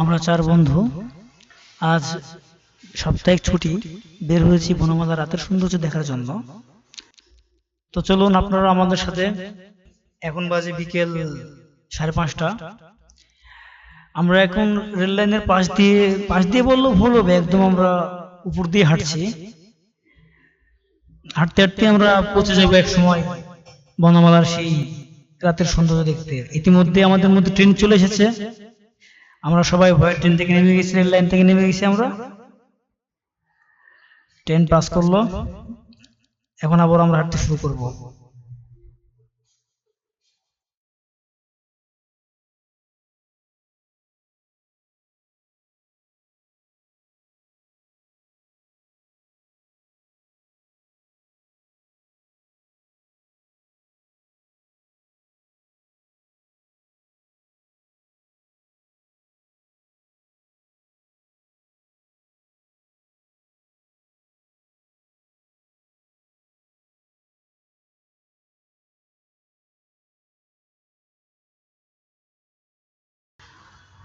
আমরা চার বন্ধু। আজ সাপ্তাহিক ছুটি, বের হয়েছি বনমালা রাতের সৌন্দর্য দেখার জন্য। তো চলুন আপনারা আমাদের সাথে, এখন বাজে বিকেল সাড়ে পাঁচটা। আমরা এখন রেল লাইনের পাশ দিয়ে পাশ দিয়ে বললেও ভুল হবে, একদম আমরা উপর দিয়ে হাঁটছি। হাঁটতে হাঁটতে আমরা পৌঁছে যাব এক সময় বনমালার সেই রাতের সৌন্দর্য দেখতে। ইতিমধ্যে আমাদের মধ্যে ট্রেন চলে এসেছে। আমরা সবাই ট্রেন থেকে নেমে গেছি, রেল লাইন থেকে নেমে গেছি আমরা। ট্রেন পাস করল। এখন আবার আমরা হাঁটতে শুরু করব।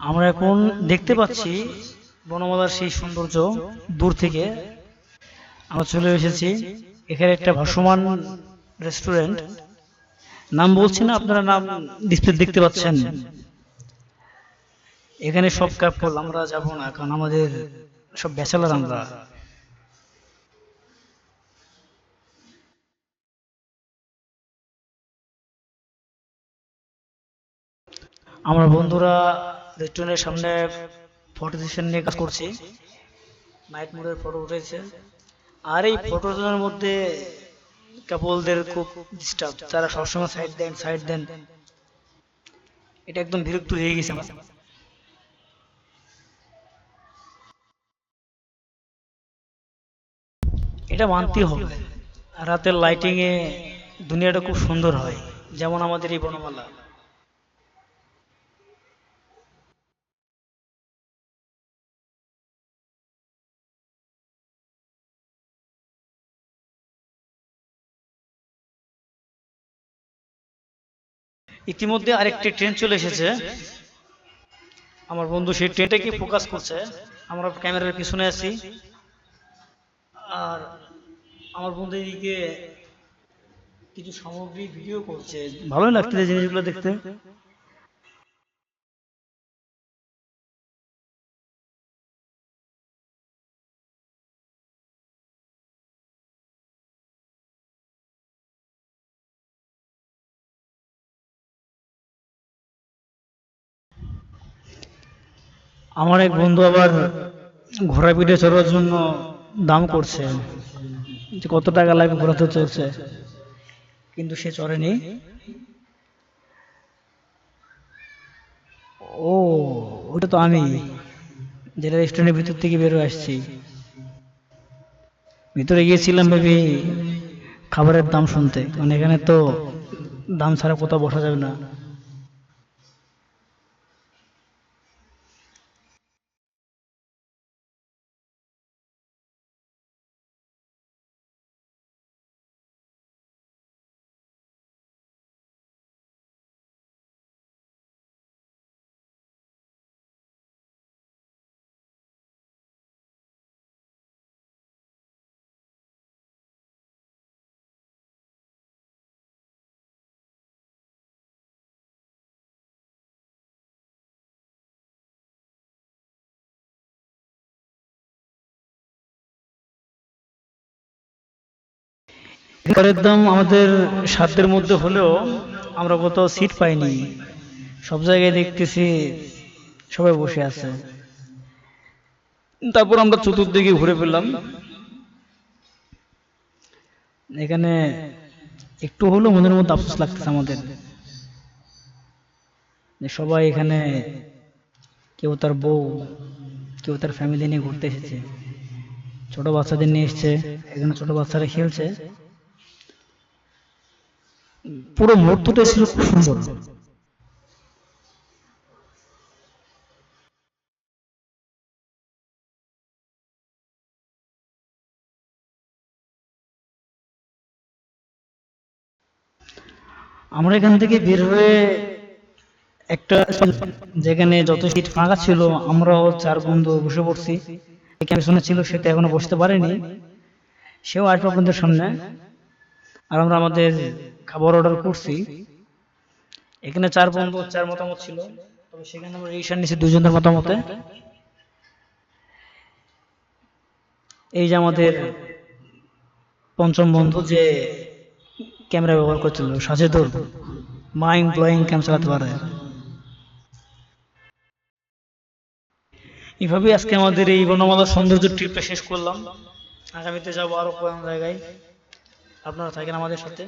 আমরা এখন দেখতে পাচ্ছি বনমালার সেই সৌন্দর্য দূর থেকে। আমরা চলে এসেছি এখানে একটা ভাসমান রেস্টুরেন্ট নাম বলছি না, আপনারা নাম ডিসপ্লে দেখতে পাচ্ছেন। এখানে সব কাপল আমরা যাব না, কারণ আমাদের সব ব্যাচেলার আমরা। আমার বন্ধুরা রেস্টুরেন্টের সামনে ফটো সেশন নিয়ে কাজ করছি। নাইট মোডের ফটো উঠেছে। আর এই ফটোজনের মধ্যে কাপলদের খুব ডিস্টার্ব তারা সবসময় সাইড দেন সাইড দেন। এটা একদম বিরক্ত হয়ে গেছে আমার। এটা মানতে হবে। রাতের লাইটিং এ দুনিয়াটা খুব সুন্দর হয়। যেমন আমাদের এই বনমালা। ইতিমধ্যে আরেকটি ট্রেন চলে এসেছে। আমার বন্ধু সেই ট্রেনটাকে ফোকাস করছে। আমরা ক্যামেরার পিছনে আছি। আর আমার বন্ধু এদিকে কিছু সামগ্রী ভিডিও করছে। ভালোই লাগছে জিনিসগুলো দেখতে। আমার এক বন্ধু আবার ঘোড়া পিঠে চড়ার জন্য দাম করছে, যে কত টাকা লাগবে ঘোরাতে চলছে কিন্তু সে চড়েনি। ও, ওটা তো আমি, যেটা রেস্টুরেন্টের ভিতর থেকে বেরোয় আসছি। ভিতরে গিয়েছিলাম ভেবে খাবারের দাম শুনতে, কারণ এখানে তো দাম ছাড়া কোথাও বসা যাবে না। খাবারের দাম আমাদের সাধ্যের মধ্যে হলেও আমরা কোথাও সিট পাইনি। সব জায়গায় দেখতেছি সবাই বসে আছে। তারপর আমরা চতুর্দিকে ঘুরে ফেললাম। এখানে একটু হলেও মনের মধ্যে আফসোস লাগতেছে আমাদের। সবাই এখানে কেউ তার বউ, কেউ তার ফ্যামিলি নিয়ে ঘুরতে এসেছে। ছোট বাচ্চাদের নিয়ে এসছে। এখানে ছোট বাচ্চারা খেলছে। পুরো মুহূর্তটা ছিল খুব সুন্দর। আমরা এখান থেকে বের হয়ে একটা যেখানে যত সিট ফাঁকা ছিল, আমরাও চার বন্ধু বসে পড়ছি। ক্যামেরা ছিল সেটা এখনও বসতে পারেনি। সেও আসবে আপনাদের সামনে। আর আমরা আমাদের খাবার অর্ডার করছি। এখানে চার বন্ধু, চার মতামত ছিল। তবে সেখানে আমরা রিসিশন নিছি দুজনের মতামতে। এই যে আমাদের পঞ্চম বন্ধু যে ক্যামেরা ব্যবহার করছিল, সাজেদুর মাইন্ড ব্লোয়িং ক্যাম চালাতে পারে। এইভাবেই আজকে আমাদের এই বনমালার সৌন্দর্য ট্রিপটা শেষ করলাম। আগামীতে যাব আরও কয়েক জায়গায়। আপনারা থাকেন আমাদের সাথে।